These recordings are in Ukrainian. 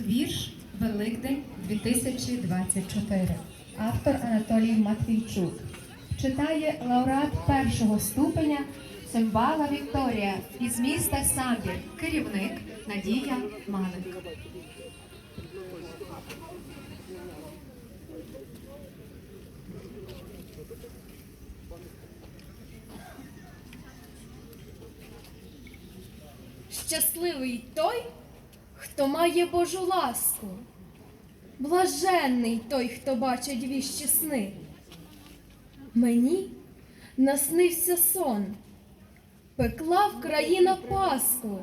Вірш Великдень 2024. Автор Анатолій Матвійчук. Читає лауреат першого ступеня Цимбала Вікторія із міста Самбір. Керівник Надія Малик. Щасливий той, хто має Божу ласку, блаженний той, хто бачить віщі сни. Мені наснився сон, пекла в країна Пасху,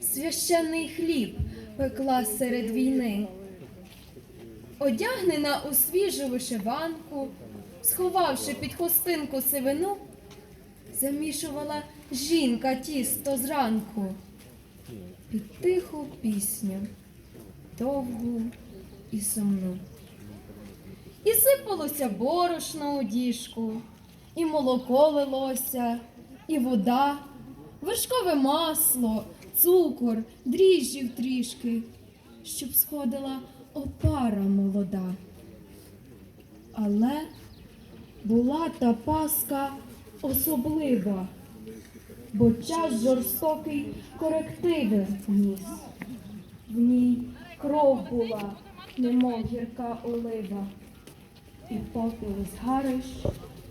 священний хліб пекла серед війни. Одягнена у свіжу вишиванку, сховавши під хустинку сивину, замішувала жінка тісто зранку під тиху пісню, довгу і сумну. І сипалося борошно у діжку, і молоко лилося, і вода, вершкове масло, цукор, дріжджів трішки, щоб сходила опара молода. Але була та паска особлива, бо час жорстокий корективи вніс. В ній кров була, немов гірка олива, і попіл згариш,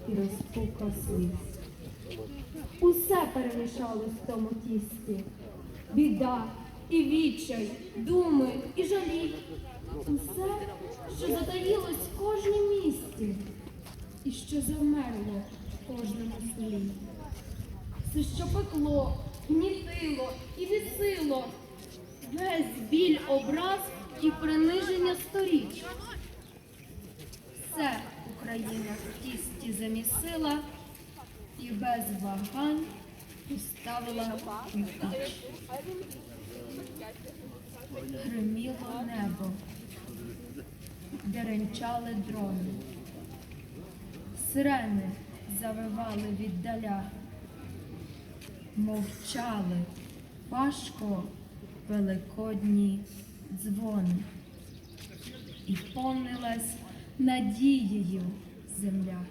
і розпука сліз. Усе перемішалось в тому тісті. Біда, і відчай, думи, і жалі. Усе, що затаїлось в кожнім місті, і що завмерло в кожному селі. Все, що пекло, гнітило і вісило, весь біль образ і приниження сторіч. Все Україна в тісті замісила і без вагань поставила піч. Гриміло небо, деренчали дрони. Сирени завивали віддаля, мовчали важко великодні дзвони, і повнилась надією земля.